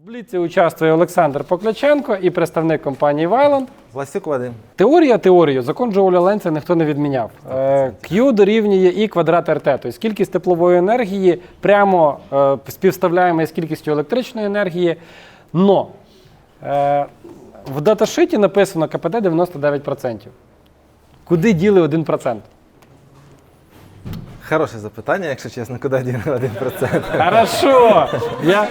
В бліці участвує Олександр Покляченко і представник компанії Вайланд. Власюк Вадим. Теорія теорію. Закон Джоуля Ленца ніхто не відміняв. Е, Q дорівнює І квадрат РТ. Тобто кількість теплової енергії прямо е, співставляємо із кількістю електричної енергії. Но е, в даташиті написано КПД 99%. Куди діли 1%? Хороше запитання, якщо чесно, куди діли 1%. Хорошо. Я...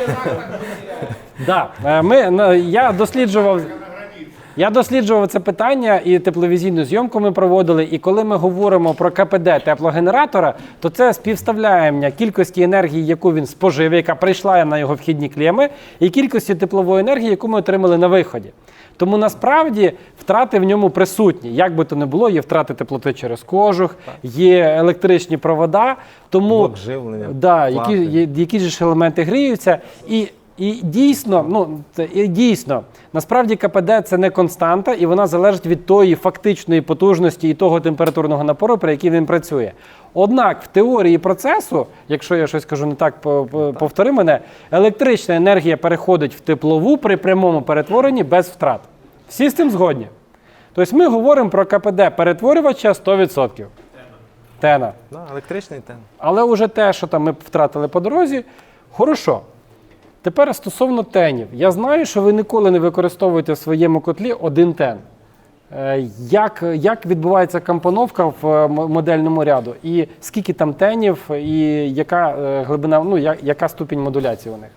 Да. е, Ми, ну, я досліджував. Я досліджував це питання і тепловізійну зйомку ми проводили. І коли ми говоримо про КПД теплогенератора, то це співставляння кількості енергії, яку він спожив, яка прийшла на його вхідні клеми, і кількості теплової енергії, яку ми отримали на виході. Тому насправді втрати в ньому присутні. Як би то не було, є втрати теплоти через кожух, є електричні провода. Тому Блок живлення, да, які, плати. є- які ж елементи гріються. І, і дійсно, ну і дійсно, насправді КПД це не константа, і вона залежить від тої фактичної потужності і того температурного напору, при якій він працює. Однак в теорії процесу, якщо я щось кажу не так, по- повтори мене, електрична енергія переходить в теплову при прямому перетворенні без втрат. Всі з цим згодні. Тобто ми говоримо про КПД перетворювача 100%. Тена. Да, електричний тен. Але вже те, що там ми втратили по дорозі, хорошо. Тепер стосовно тенів. Я знаю, що ви ніколи не використовуєте в своєму котлі один тен. Е, Як, як відбувається компоновка в е, модельному ряду? І скільки там тенів, і яка е, глибина, ну, я- яка ступінь модуляції у них?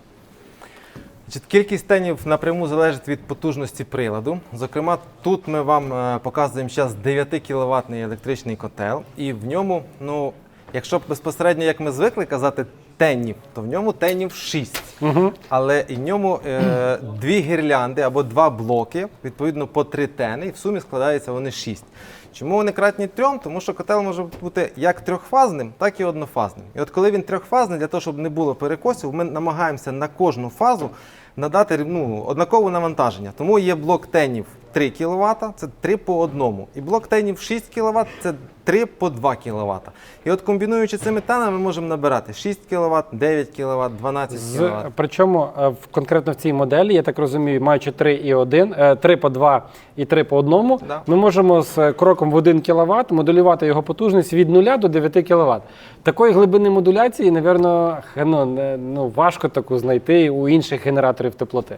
Кількість тенів напряму залежить від потужності приладу. Зокрема, тут ми вам показуємо зараз 9 кВт електричний котел, і в ньому, ну, якщо безпосередньо, як ми звикли казати, тенів, то в ньому тенів 6. Угу. Але і в ньому е, дві гірлянди або два блоки, відповідно по три тени, і в сумі складаються вони 6. Чому вони кратні трьом? Тому що котел може бути як трьохфазним, так і однофазним. І от коли він трьохфазний, для того, щоб не було перекосів, ми намагаємося на кожну фазу надати ну, однакове навантаження. Тому є блок тенів 3 кВт, це 3 по одному. І блок тенів 6 кВт це 3 по 2 кВт. І от комбінуючи цими тенами, ми можемо набирати 6 кВт, 9 кВт, 12 З, кВт. причому е, в, конкретно в цій моделі, я так розумію, маючи 3 і 1, е, 3 по 2 і 3 по 1, Да. ми можемо з е, кроком в 1 кВт моделювати його потужність від 0 до 9 кВт. Такої глибини модуляції, напевно, ну, ну, важко таку знайти у інших генераторів теплоти.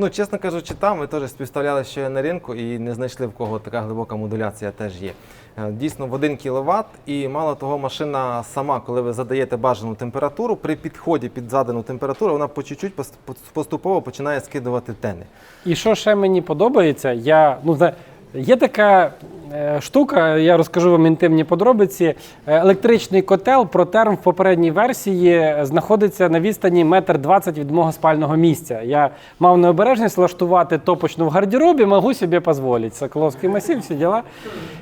Ну, чесно кажучи, там ми теж співставляли, що є на ринку, і не знайшли в кого така глибока модуляція теж є. Е, Дійсно, в 1 кВт, і мало того, машина сама, коли ви задаєте бажану температуру, при підході під задану температуру, вона по чуть-чуть поступово починає скидувати тени. І що ще мені подобається, я ну є така е, штука, я розкажу вам інтимні подробиці. Е, Електричний котел протерм в попередній версії е, знаходиться на відстані метр двадцять від мого спального місця. Я мав необережність влаштувати топочну в гардеробі, можу собі дозволити. Соколовський масів, всі діла.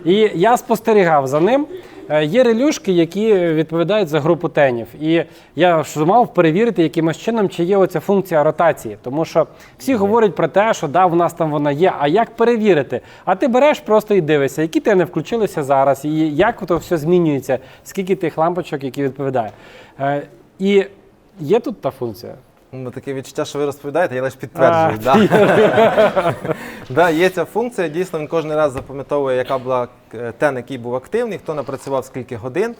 І я спостерігав за ним. Е, Є релюшки, які відповідають за групу тенів. І я ж мав перевірити якимось чином, чи є оця функція ротації. Тому що всі говорять про те, що да, в нас там вона є. А як перевірити? А ти береш просто і дивишся, які тени включилися зараз, і як то все змінюється, скільки тих лампочок, які відповідають. Е, І є тут та функція. Ну, таке відчуття, що ви розповідаєте, я лише підтверджую. А, Да. да, є ця функція. Дійсно, він кожен раз запам'ятовує, яка була е, тен, який був активний, хто напрацював скільки годин.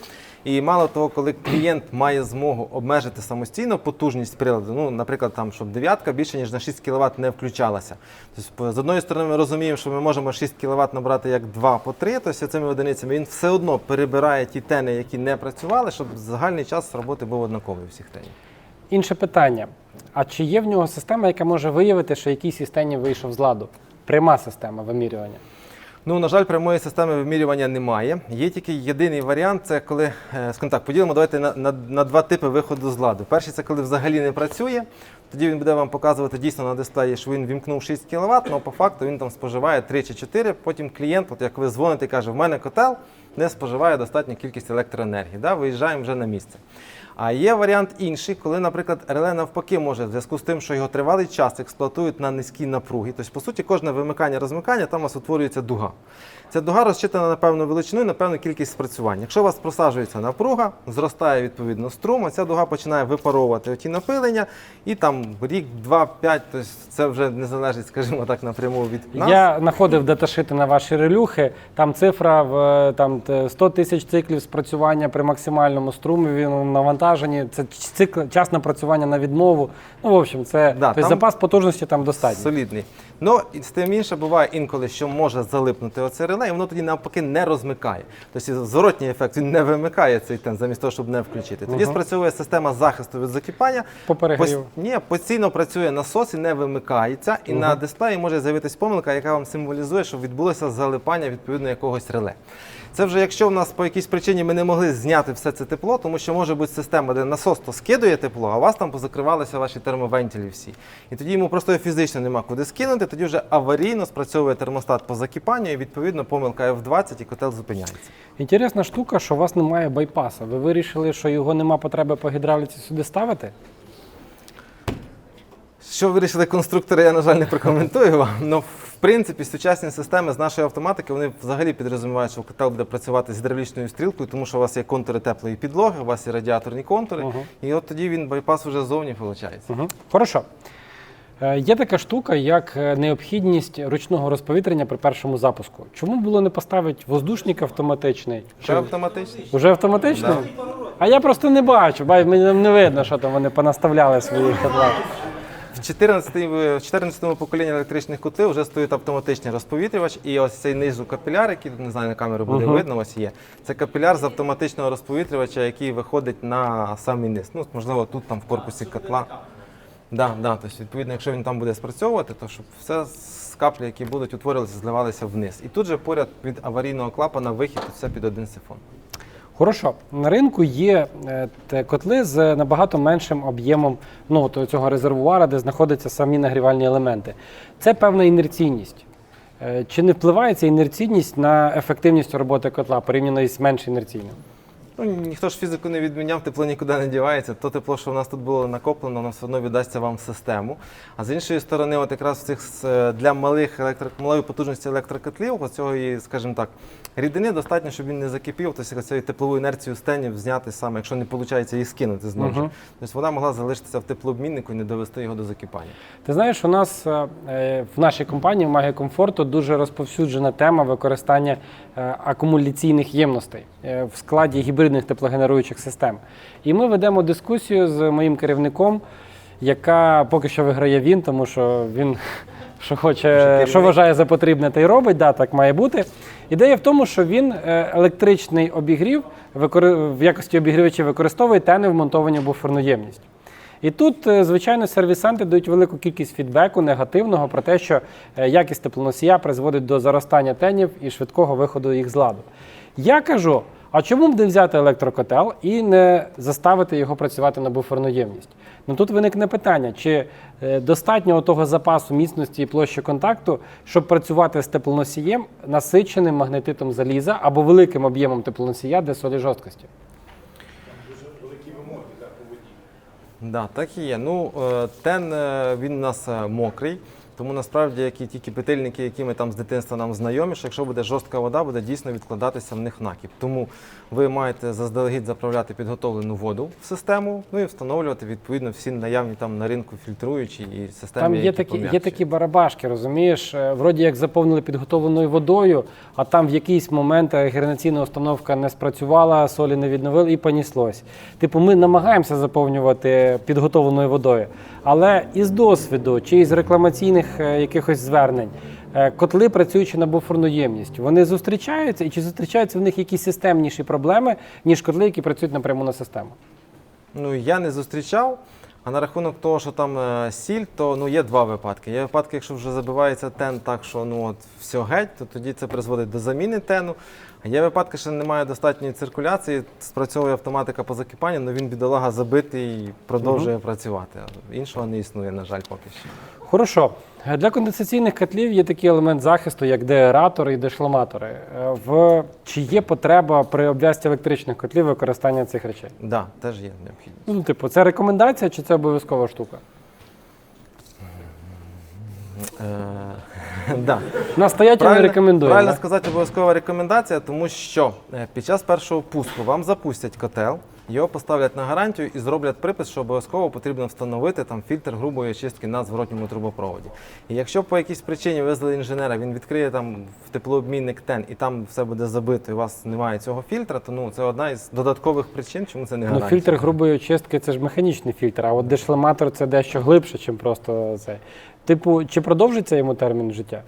І мало того, коли клієнт має змогу обмежити самостійно потужність приладу, ну, наприклад, там, щоб дев'ятка більше ніж на 6 кВт не включалася. Тобто, з одної сторони, ми розуміємо, що ми можемо 6 кВт набрати як 2 по 3, тобто цими одиницями він все одно перебирає ті тени, які не працювали, щоб загальний час роботи був однаковий у всіх тенів. Інше питання: а чи є в нього система, яка може виявити, що якийсь тенів вийшов з ладу? Пряма система вимірювання. Ну, на жаль, прямої системи вимірювання немає. Є тільки єдиний варіант це коли, е, скажімо так, поділимо давайте на, на, на два типи виходу з ладу. Перший це коли взагалі не працює. Тоді він буде вам показувати дійсно на дисплеї, що він вімкнув 6 кВт, але по факту він там споживає 3 чи 4. Потім клієнт, от як ви дзвоните і каже, в мене котел, не споживає достатню кількість електроенергії. Да? Виїжджаємо вже на місце. А є варіант інший, коли, наприклад, реле навпаки може в зв'язку з тим, що його тривалий час експлуатують на низькій напругі. Тобто, по суті, кожне вимикання розмикання там у вас утворюється дуга. Ця дуга розчитана на певну величину і на певну кількість спрацювань. Якщо у вас просаджується напруга, зростає відповідно струм, а ця дуга починає випаровувати оті напилення, і там рік, два, п'ять, тобто це вже не залежить, скажімо так, напряму від нас. Я знаходив даташити на ваші релюхи. Там цифра в е, там 100 тисяч циклів спрацювання при максимальному струмі навантаженні. Це цикл час напрацювання на відмову. Ну, в общем, це Да, тобто там запас потужності там достатній. Солідний. Ну, і з тим інше буває інколи, що може залипнути оце реле, і воно тоді навпаки не розмикає. Тобто зворотній ефект він не вимикає цей тен, замість того, щоб не включити. Тоді Мгм. спрацьовує система захисту від закипання. По перегріву. Пос- Ні, постійно працює насос і не вимикається, і на дисплеї може з'явитись помилка, яка вам символізує, що відбулося залипання відповідно якогось реле. Це вже якщо в нас по якійсь причині ми не могли зняти все це тепло, тому що може бути система, де насос то скидує тепло, а у вас там позакривалися ваші термовентилі всі. І тоді йому просто фізично нема куди скинути, тоді вже аварійно спрацьовує термостат по закипанню, і відповідно помилка F20 і котел зупиняється. Інтересна штука, що у вас немає байпаса. Ви вирішили, що його нема потреби по гідравліці сюди ставити? Що вирішили конструктори, я, на жаль, не прокоментую вам. Ну, в принципі, сучасні системи з нашої автоматики вони взагалі підрозумівають, що котел буде працювати з гідравлічною стрілкою, тому що у вас є контури теплої підлоги, у вас є радіаторні контури, Ага. і от тоді він байпас вже зовні виходить. Угу. Хорошо. Е, Є така штука, як е, необхідність ручного розповітрення при першому запуску. Чому було не поставити воздушник автоматичний? Що автоматично? Уже автоматично? А я просто не бачу, бай, мені не видно, що там вони понаставляли свої котла. В 14 в 14 поколінні електричних котлів вже стоїть автоматичний розповітрювач, і ось цей низу капіляр, який не знаю на камеру буде Мгм. видно, ось є. Це капіляр з автоматичного розповітрювача, який виходить на самий низ. Ну, можливо, тут там в корпусі котла. Да, да, тобто, відповідно, якщо він там буде спрацьовувати, то щоб все з каплі, які будуть утворюватися, зливалися вниз. І тут же поряд від аварійного клапана вихід, все під один сифон. Хорошо, на ринку є е, те котли з набагато меншим об'ємом ну, цього резервуара, де знаходяться самі нагрівальні елементи. Це певна інерційність. Е, Чи не впливає ця інерційність на ефективність роботи котла порівняно із менш інерційним? Ну, ніхто ж фізику не відміняв, тепло нікуди не дівається. То тепло, що в нас тут було накоплено, воно все одно віддасться вам в систему. А з іншої сторони, от якраз в цих для малих електро... малої потужності електрокотлів, оцього, і, скажімо так, рідини достатньо, щоб він не закипів, тобто цією теплову інерцію стенів зняти саме, якщо не виходить її скинути знову. Мгм. Тобто вона могла залишитися в теплообміннику і не довести його до закипання. Ти знаєш, у нас е, е, в нашій компанії в Магія комфорту дуже розповсюджена тема використання е, акумуляційних ємностей е, в складі гібридних теплогенеруючих систем. І ми ведемо дискусію з моїм керівником, яка поки що виграє він, тому що він що хоче, що вважає за потрібне, те й робить. Да, так має бути. Ідея в тому, що він е, електричний обігрів в якості обігрівачів використовує тени вмонтовані в буферну ємність. І тут, е, звичайно, сервісанти дають велику кількість фідбеку негативного про те, що е, якість теплоносія призводить до заростання тенів і швидкого виходу їх з ладу. Я кажу: а чому б не взяти електрокотел і не заставити його працювати на буферну ємність? Ну тут виникне питання, чи е, достатньо того запасу міцності і площі контакту, щоб працювати з теплоносієм, насиченим магнетитом заліза або великим об'ємом теплоносія для солі жорсткості. Да, так і є. Ну, е, тен е, він у нас мокрий, тому насправді, як і ті кипятильники, які ми там з дитинства нам знайомі, що якщо буде жорстка вода, буде дійсно відкладатися в них накіп. Тому ви маєте заздалегідь заправляти підготовлену воду в систему, ну і встановлювати відповідно всі наявні там на ринку фільтруючі і системи. Там є які такі, є такі барабашки, розумієш? Е, Вроді як заповнили підготовленою водою, а там в якийсь момент генераційна установка не спрацювала, солі не відновили і поніслось. Типу, ми намагаємося заповнювати підготовленою водою, але із досвіду чи із рекламаційних е, якихось звернень. е, Котли, працюючи на буферну ємність, вони зустрічаються, і чи зустрічаються в них якісь системніші проблеми, ніж котли, які працюють напряму на систему? Ну я не зустрічав. А на рахунок того, що там е, сіль, то ну є два випадки. Є випадки, якщо вже забивається тен так, що ну от все геть, то тоді це призводить до заміни тену. Є випадки, що немає достатньої циркуляції, спрацьовує автоматика по закипанню, але він бідолага забитий і продовжує працювати. Іншого не існує, на жаль, поки що. Хорошо. Е, Для конденсаційних котлів є такий елемент захисту, як деаератори і дешламатори. Е, В чи є потреба при обв'язці електричних котлів використання цих речей? Так, да, теж є необхідність. Ну, типу, це рекомендація чи це обов'язкова штука? Да. Настоятельно рекомендую. правильно да? сказати, обов'язкова рекомендація, тому що е, під час першого пуску вам запустять котел, його поставлять на гарантію і зроблять припис, що обов'язково потрібно встановити там фільтр грубої очистки на зворотньому трубопроводі. І якщо по якійсь причині визвали інженера, він відкриє там в теплообмінник ТЕН і там все буде забито, і у вас немає цього фільтра, то ну це одна із додаткових причин, чому це не Ну, фільтр грубої очистки це ж механічний фільтр, а от дешламатор це дещо глибше, ніж просто це. Типу, чи продовжиться йому термін життя?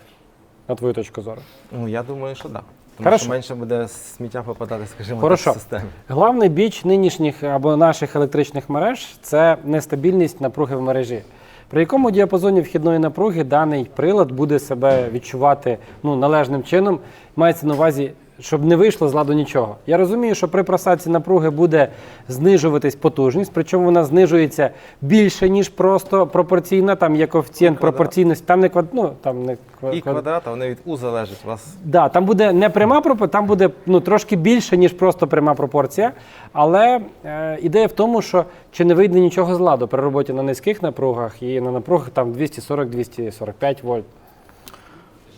На твою точку зору? Ну я думаю, що так. Да. Тому Хорошо. що менше буде сміття попадати, скажімо, Хорошо. так, в систему. Главний біч нинішніх або наших електричних мереж це нестабільність напруги в мережі. При якому діапазоні вхідної напруги даний прилад буде себе відчувати ну, належним чином, мається на увазі, щоб не вийшло з ладу нічого. Я розумію, що при просадці напруги буде знижуватись потужність, причому вона знижується більше, ніж просто пропорційна, там є коефіцієнт Квадрат. пропорційності, там не квад... ну, там не ква- І квадрат, а вони від У залежать. У вас Да, там буде не пряма пропорція, там буде ну, трошки більше, ніж просто пряма пропорція. Але е, ідея в тому, що чи не вийде нічого з ладу при роботі на низьких напругах і на напругах там 240-245 вольт.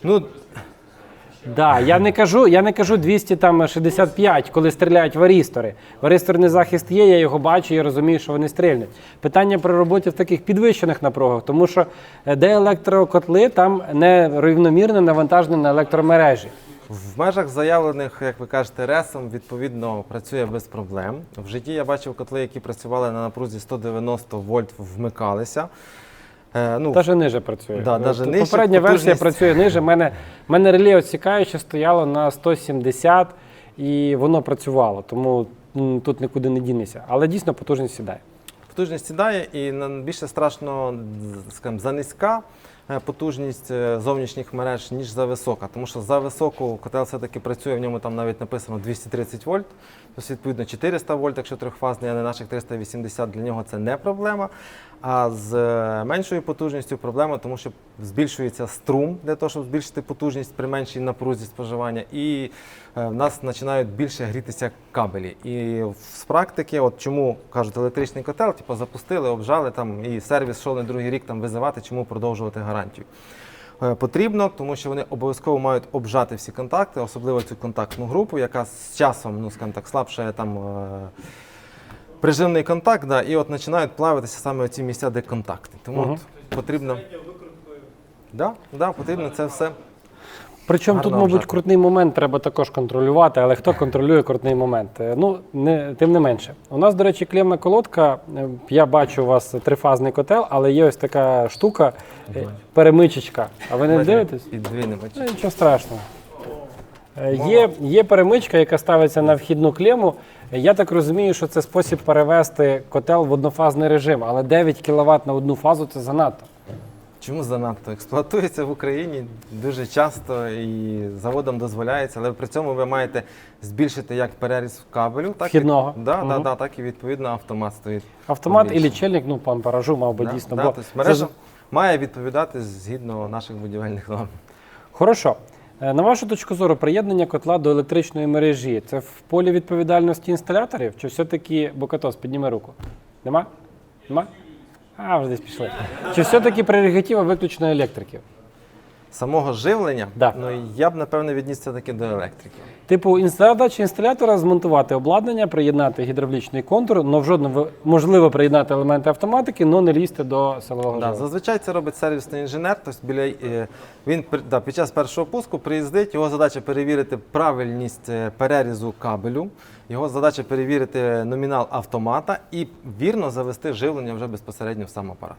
ну Да, я не кажу, я не кажу 265, коли стріляють варістори. Варисторний захист є, я його бачу, я розумію, що вони стрільнуть. Питання при роботі в таких підвищених напругах, тому що е, де електрокотли, там нерівномірне навантаження на електромережі. В межах заявлених, як ви кажете, ресом, відповідно, працює без проблем. В житті я бачив котли, які працювали на напрузі 190 вольт, вмикалися. Е, ну, Даже ниже працює. Да, Ну, даже т- нижче, Попередня версія потужність. працює ниже. У мене, в мене реле відсікаюче стояло на 170 і воно працювало, тому м, тут нікуди не дінеся. Але дійсно потужність сідає. Потужність сідає і нам більше страшно скажімо, за низька е, потужність е, зовнішніх мереж, ніж за висока. Тому що за високу котел все-таки працює, в ньому там навіть написано 230 вольт. Тобто, відповідно, 400 вольт, якщо трьохфазний, а не наших 380, для нього це не проблема. А з е, меншою потужністю проблема, тому що збільшується струм для того, щоб збільшити потужність при меншій напрузі споживання, і е, в нас починають більше грітися кабелі. І з практики, от чому кажуть, електричний котел, типу запустили, обжали там, і сервіс йшов на другий рік там визивати, чому продовжувати гарантію. Е, Потрібно, тому що вони обов'язково мають обжати всі контакти, особливо цю контактну групу, яка з часом, ну скажімо так, слабшає там е, прижимний контакт, да, і от починають плавитися саме ці місця, де контакти. Тому угу. от потрібно. Да, да, потрібно це все. Причому тут, мабуть, обжати. крутний момент треба також контролювати, але хто контролює крутний момент? Е, Ну, не, тим не менше. У нас, до речі, клемна колодка. е, Я бачу у вас трифазний котел, але є ось така штука, е, перемичечка. А ви не дивитесь? І дві не бачу. Ну, Нічого страшного. Є, є перемичка, яка ставиться на вхідну клему. Е, Я так розумію, що це спосіб перевести котел в однофазний режим, але 9 кВт на одну фазу це занадто. Чому занадто? Експлуатується в Україні дуже часто і заводом дозволяється, але при цьому ви маєте збільшити як переріз кабелю, так Вхідного. І, да, да, да, так і відповідно автомат стоїть. Автомат і лічильник, ну, по амперажу, мав би Да, дійсно. да, бо тобто мережа ж- має відповідати згідно наших будівельних норм. Хорошо. Е, На вашу точку зору, приєднання котла до електричної мережі це в полі відповідальності інсталяторів? Чи все-таки Бокатос, підніми руку? Нема? Нема? А, вже десь пішли. Чи все-таки прерогатива виключно електриків? Самого живлення, Да. ну я б напевне відніс це таки до електрики. Типу, задача інсталятора змонтувати обладнання, приєднати гідравлічний контур, але в жодному можливо приєднати елементи автоматики, але не лізти до силового Да, живлення. зазвичай це робить сервісний інженер. Тобто біля е, він да, під час першого пуску приїздить. Його задача перевірити правильність е, перерізу кабелю. Його задача перевірити номінал автомата і вірно завести живлення вже безпосередньо в сам апарат.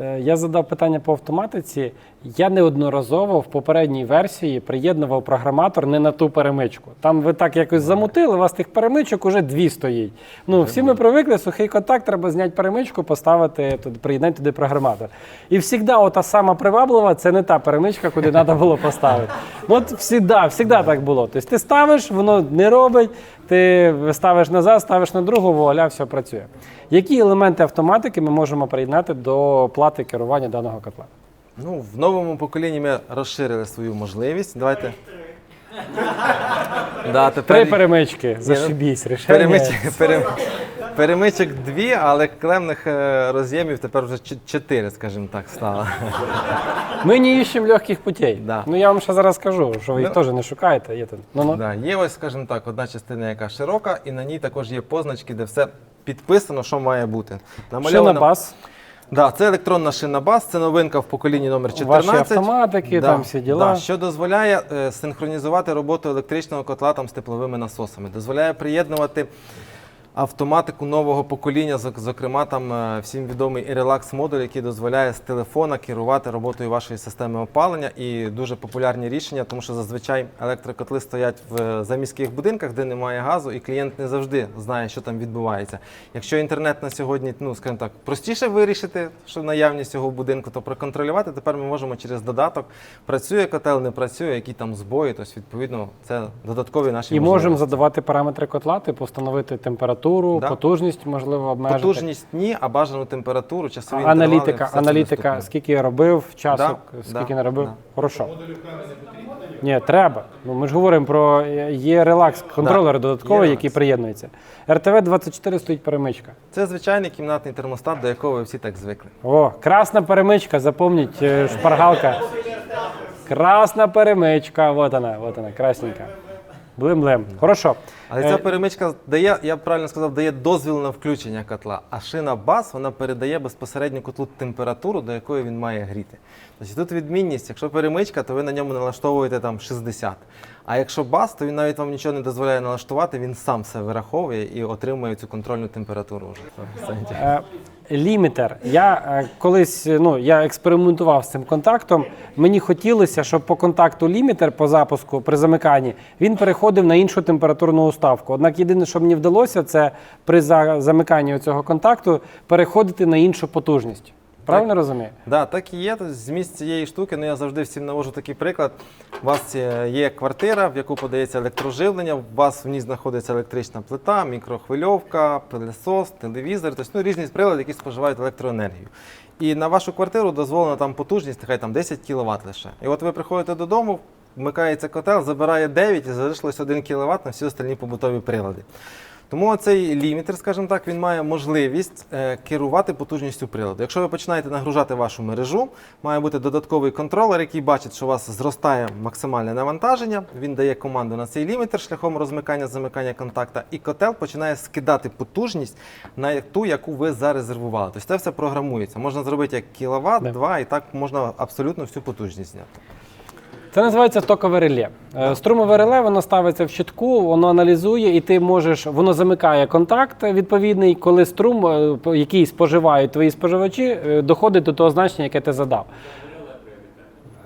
Е, Я задав питання по автоматиці. Я неодноразово в попередній версії приєднував програматор не на ту перемичку. Там ви так якось замутили, у вас тих перемичок уже дві стоїть. Ну, всі ми привикли, сухий контакт, треба зняти перемичку, поставити туди, приєднати туди програматор. І завжди ота сама приваблива, це не та перемичка, куди треба було поставити. От завжди, завжди так було. Тобто ти ставиш, воно не робить, ти ставиш назад, ставиш на другу, вуаля, все працює. Які елементи автоматики ми можемо приєднати до плати керування даного котла? Ну, в новому поколінні ми розширили свою можливість. Давайте. Да, Три тепер перемички, ну, зашибісь, рішення. перемичок, пере, перемичок дві, але клемних е, роз'ємів тепер вже чо- чотири, скажімо так, стало. Ми не іщемо легких путей. Да. Ну я вам ще зараз скажу, що ви їх Ну. теж не шукаєте. Є тут. Ну, ну. Да, є ось, скажімо так, одна частина, яка широка, і на ній також є позначки, де все підписано, що має бути. Шина бас, Да, це електронна шина бас, це новинка в поколінні номер 14. ваші автоматики, там всі діла. Да, що дозволяє е, синхронізувати роботу електричного котла там, з тепловими насосами. Дозволяє приєднувати автоматику нового покоління, зок- зокрема там е, всім відомий релакс модуль, який дозволяє з телефона керувати роботою вашої системи опалення. І дуже популярні рішення, тому що зазвичай електрокотли стоять в заміських будинках, де немає газу, і клієнт не завжди знає, що там відбувається. Якщо інтернет на сьогодні, ну скажімо так, простіше вирішити, що наявність цього будинку, то проконтролювати тепер ми можемо через додаток. Працює котел, не працює, які там збої. Тобто, відповідно, це додаткові наші І можемо задавати параметри котла, типу встановити температуру, Да. потужність, можливо, обмежити. Потужність ні, а бажану температуру, часові А- аналітика, все це аналітика, доступно. скільки я робив, часу, Да, скільки да, не робив. да. Хорошо. Ні, треба. Ну, ми ж говоримо про е, є релакс є які релакс. приєднуються. РТВ 24 стоїть перемичка. Це звичайний кімнатний термостат, до якого ви всі так звикли. О, красна перемичка, запомніть, е, шпаргалка. Красна перемичка, вот она, вот она, красненька. Блим-блим. Хорошо. Але Е, ця перемичка дає, я правильно сказав, дає дозвіл на включення котла. А шина бас вона передає безпосередньо котлу температуру, до якої він має гріти. Тобто тут відмінність, якщо перемичка, то ви на ньому налаштовуєте там 60. А якщо бас, то він навіть вам нічого не дозволяє налаштувати, він сам все вираховує і отримує цю контрольну температуру вже. Е, Лімітер. Я е, колись е, ну, я експериментував з цим контактом. Мені хотілося, щоб по контакту лімітер по запуску при замиканні він переходив на іншу температурну уставку. Однак єдине, що мені вдалося, це при за- замиканні цього контакту переходити на іншу потужність. Правильно розумію? Да, так і є. Зміст цієї штуки, ну я завжди всім навожу такий приклад. У вас є квартира, в яку подається електроживлення, у вас в ній знаходиться електрична плита, мікрохвильовка, пилесос, телевізор, тобто ну, різні прилади, які споживають електроенергію. І на вашу квартиру дозволена там потужність, нехай там 10 кВт лише. І от ви приходите додому, вмикається котел, забирає 9 і залишилось 1 кВт на всі остальні побутові прилади. Тому цей лімітер, скажімо так, він має можливість е, керувати потужністю приладу. Якщо ви починаєте нагружати вашу мережу, має бути додатковий контролер, який бачить, що у вас зростає максимальне навантаження. Він дає команду на цей лімітер шляхом розмикання замикання контакта, і котел починає скидати потужність на ту, яку ви зарезервували. Тобто це все програмується. Можна зробити як кіловат, два, і так можна абсолютно всю потужність зняти. Це називається токове реле. Е, Струмове реле воно ставиться в щитку, воно аналізує, і ти можеш, воно замикає контакт відповідний, коли струм, е, який споживають твої споживачі, е, доходить до того значення, яке ти задав.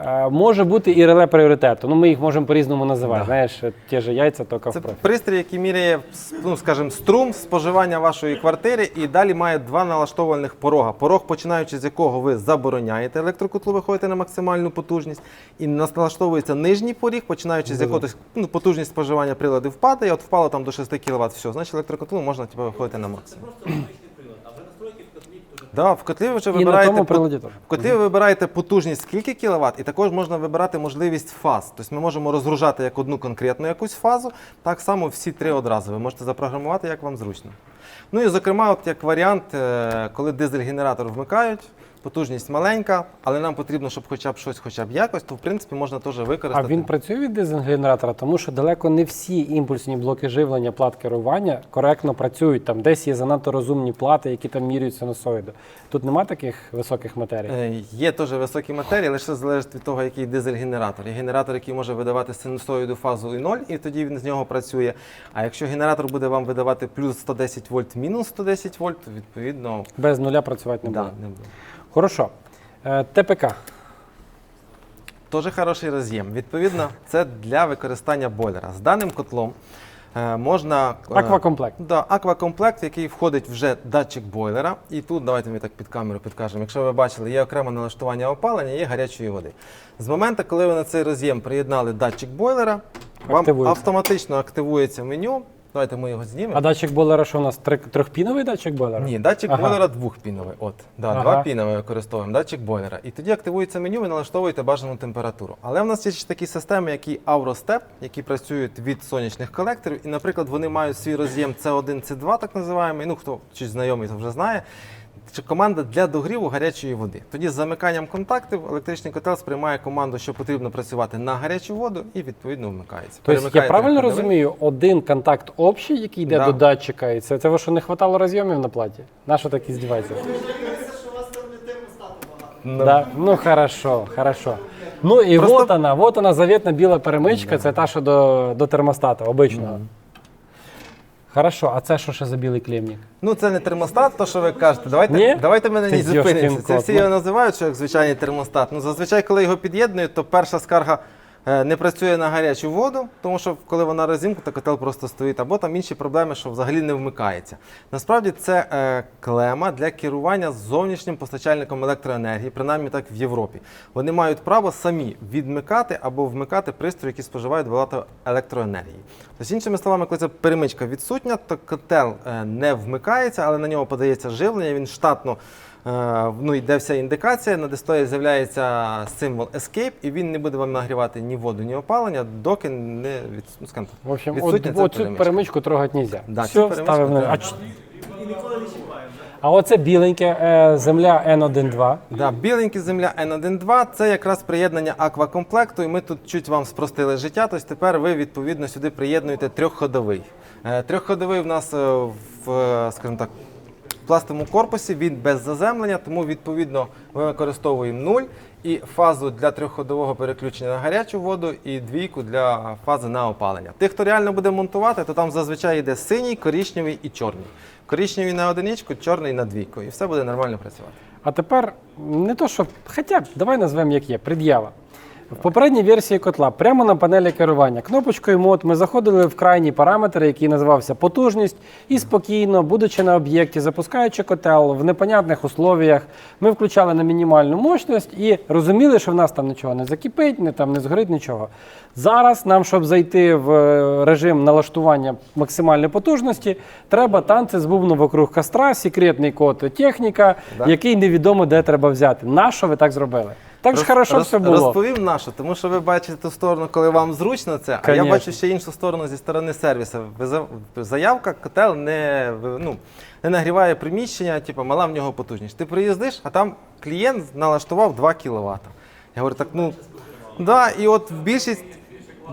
Е, Може бути і реле пріоритету. Ну, ми їх можемо по-різному називати. Знаєш, ті ж яйця, тока в Це пристрій, який міряє, ну скажімо, струм споживання вашої квартири, і далі має два налаштовувальних порога. Порог, починаючи з якого ви забороняєте електрокотлу, виходите на максимальну потужність, і налаштовується нижній поріг, починаючи з якого ну, потужність споживання приладів впадає, от впало там до 6 кВт, все, значить електрокотлу можна типу, виходити на максимум. Да, в котлі ви вже І на вибираєте тому по- приладі теж. в котлі ви вибираєте потужність скільки кіловат, і також можна вибирати можливість фаз. Тобто ми можемо розгружати як одну конкретну якусь фазу, так само всі три одразу. Ви можете запрограмувати, як вам зручно. Ну і зокрема, от як варіант, е, коли дизель-генератор вмикають, потужність маленька, але нам потрібно, щоб хоча б щось, хоча б якось, то в принципі можна теж використати. А він працює від дизель-генератора, тому що далеко не всі імпульсні блоки живлення плат керування коректно працюють. Там десь є занадто розумні плати, які там міряють синусоїду. Тут нема таких високих матерій. Е, Є теж високі матерії, лише залежить від того, який дизель-генератор. Є генератор, який може видавати синусоїду фазу і 0, і тоді він з нього працює. А якщо генератор буде вам видавати плюс 110 вольт, мінус 110 вольт, то відповідно Без нуля працювати не да, не буде. Хорошо. Е, ТПК. Дуже хороший роз'єм. Відповідно, це для використання бойлера. З даним котлом е, можна. е, Аквакомплект. Да, аквакомплект, в який входить вже датчик бойлера. І тут давайте ми так під камеру підкажемо. Якщо ви бачили, є окреме налаштування опалення, є гарячої води. З моменту, коли ви на цей роз'єм приєднали датчик бойлера, вам автоматично активується меню. Давайте ми його знімемо. А датчик бойлера, що у нас три- трьохпіновий датчик бойлера? Ні, датчик Ага. бойлера двохпіновий. От, да, Ага. два піна ми використовуємо, датчик бойлера. І тоді активується меню, ви налаштовуєте бажану температуру. Але в нас є ще такі системи, які Aurostep, які працюють від сонячних колекторів. І, наприклад, вони мають свій роз'єм C1, C2, так називаємо. Ну, хто чи знайомий, то вже знає. Це команда для догріву гарячої води. Тоді з замиканням контактів електричний котел сприймає команду, що потрібно працювати на гарячу воду, і відповідно вмикається. Тобто я правильно розумію, один контакт общий, який йде Да. до датчика, і це, ви що не хватало розйомів на платі? На що так здівається? Ну, Да? Ну хорошо, хорошо. Ну і Просто- вот вона, вот вона заветна біла перемичка, це та, що до, до термостата, обичного. Хорошо, а це що ще за білий клемник? Ну, це не термостат, то що ви кажете. Давайте, Ні? давайте ми на ній зупинимося. Це всі його називають, що як звичайний термостат. Ну, зазвичай, коли його під'єднують, то перша скарга не працює на гарячу воду, тому що коли вона розімку, то котел просто стоїть, або там інші проблеми, що взагалі не вмикається. Насправді це е, клема для керування зовнішнім постачальником електроенергії, принаймні так в Європі. Вони мають право самі відмикати або вмикати пристрої, які споживають багато електроенергії. Тобто, іншими словами, коли ця перемичка відсутня, то котел е, не вмикається, але на нього подається живлення, він штатно. Е, Ну, йде вся індикація, на дисплеї з'являється символ Escape, і він не буде вам нагрівати ні воду, ні опалення, доки не від, ну, скажімо так, В общем, відсутня от, ця оцю перемичка. перемичку трогати нельзя. Да, цю Все, перемичку ставив на. треба. А, ч- а оце біленьке е, земля N12. Да, біленький земля N12 це якраз приєднання аквакомплекту, і ми тут чуть вам спростили життя. Тобто тепер ви відповідно сюди приєднуєте трьохходовий. Е, Трьохходовий в нас е, в, е, скажімо так, в пластовому корпусі, він без заземлення, тому відповідно ми використовуємо нуль і фазу для трьохходового переключення на гарячу воду і двійку для фази на опалення. Тих, хто реально буде монтувати, то там зазвичай йде синій, коричневий і чорний. Коричневий на одиничку, чорний на двійку, і все буде нормально працювати. А тепер не то, що. Хоча, б давай назвемо як є, пред'ява. В попередній версії котла прямо на панелі керування кнопочкою мод ми заходили в крайній параметр, який називався потужність, і спокійно, будучи на об'єкті, запускаючи котел в непонятних условіях, ми включали на мінімальну мощність і розуміли, що в нас там нічого не закипить, не там не згорить нічого. Зараз нам, щоб зайти в е, режим налаштування максимальної потужності, треба танці з бубну вокруг костра, секретний код техніка, Да. який невідомо де треба взяти. Нащо ви так зробили? Так ж Роз- хорошо роз- все було. Розповім нашу, тому що ви бачите ту сторону, коли вам зручно це, а я Конечно. бачу ще іншу сторону зі сторони сервісу. Виза- Заявка, котел не, ви- ну, не нагріває приміщення, типу, мала в нього потужність. Ти приїздиш, а там клієнт налаштував 2 кВт. Я говорю, так ну. Да, і от більшість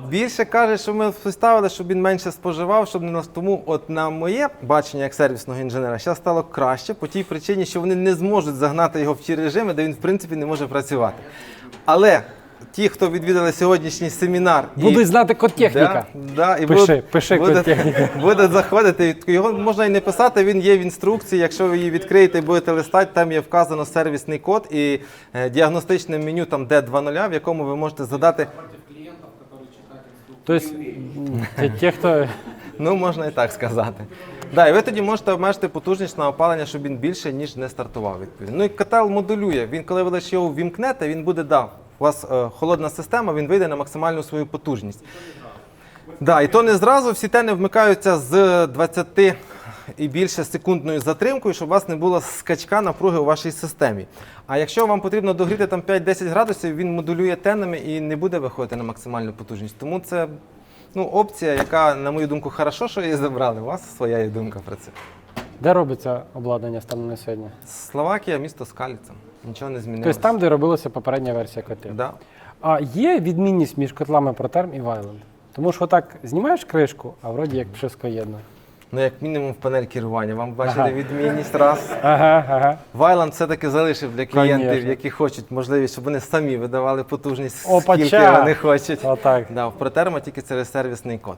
більше каже, що ми поставили, щоб він менше споживав, щоб не нас. Тому, от на моє бачення як сервісного інженера, зараз стало краще по тій причині, що вони не зможуть загнати його в ті режими, де він в принципі не може працювати. Але ті, хто відвідали сьогоднішній семінар, і- Будуть знати код техніка. Да, да, і Пиши, будуть, пиши код будуть, техніка. будуть заходити. Його можна і не писати, він є в інструкції. Якщо ви її відкриєте і будете листати, там є вказано сервісний код і е, діагностичне меню там D2.0, в якому ви можете задати. Тобто, ті- хто. Ну, можна і так сказати. Да, і ви тоді можете обмежити потужність на опалення, щоб він більше, ніж не стартував. Відповідно. Ну і котел модулює. Він, коли ви лише його ввімкнете, він буде да, у вас е, холодна система, він вийде на максимальну свою потужність. Да, і то не зразу всі тени вмикаються з 20 і більше секундною затримкою, щоб у вас не було скачка напруги у вашій системі. А якщо вам потрібно догріти там 5-10 градусів, він модулює тенами і не буде виходити на максимальну потужність. Тому це ну, опція, яка, на мою думку, хорошо, що її забрали. У вас своя є думка про це. Де робиться обладнання станом на сьогодні? Словакія, місто Скаліця. Нічого не змінилося. Тобто там, де робилася попередня версія котлів. да. А є відмінність між котлами ProTherm і Вайленд? Тому що так знімаєш кришку, а вроді як пшискоєдно. Ну як мінімум в панель керування. Вам бачили Ага. відмінність раз. Ага, ага. Вайланд все-таки залишив для клієнтів, Конечно. які хочуть можливість, щоб вони самі видавали потужність, Опача. скільки вони хочуть. Отак. Да, в Протерма тільки через сервісний код.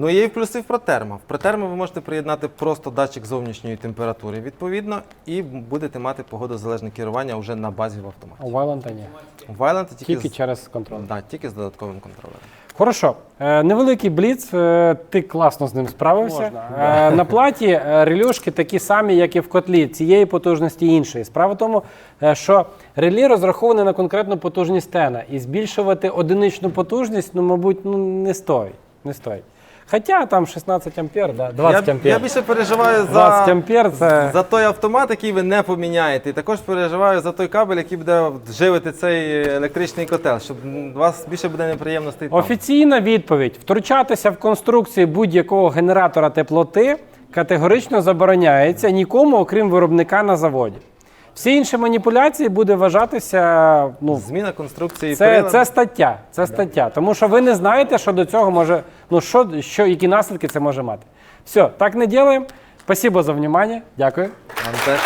Ну є і плюси в Протерма. В Протерма ви можете приєднати просто датчик зовнішньої температури, відповідно, і будете мати погодозалежне керування вже на базі в автоматі. У Вайланта ні. У Вайланд тільки, Тільки з, через контроль. да, тільки з додатковим контролером. Хорошо. Е, невеликий бліц, е, ти класно з ним справився. Можна. на платі е, релюшки такі самі, як і в котлі, цієї потужності і іншої. Справа в тому, е, що релі розраховане на конкретну потужність тена. І збільшувати одиничну потужність, ну, мабуть, ну, не стоїть. Не стоїть. Хоча там 16 ампер, да, 20 я, ампер. я більше переживаю 20 за, ампер це. за той автомат, який ви не поміняєте. І також переживаю за той кабель, який буде живити цей електричний котел, щоб у вас більше буде неприємностей. там. Офіційна відповідь: втручатися в конструкції будь-якого генератора теплоти категорично забороняється нікому, окрім виробника на заводі. Всі інші маніпуляції буде вважатися. Ну, Зміна конструкції це, приладу. це стаття. Це стаття. Тому що ви не знаєте, що до цього може. Ну що, що які наслідки це може мати. Все, так не ділаємо. Спасибо за внимание. Дякую. Вам теж.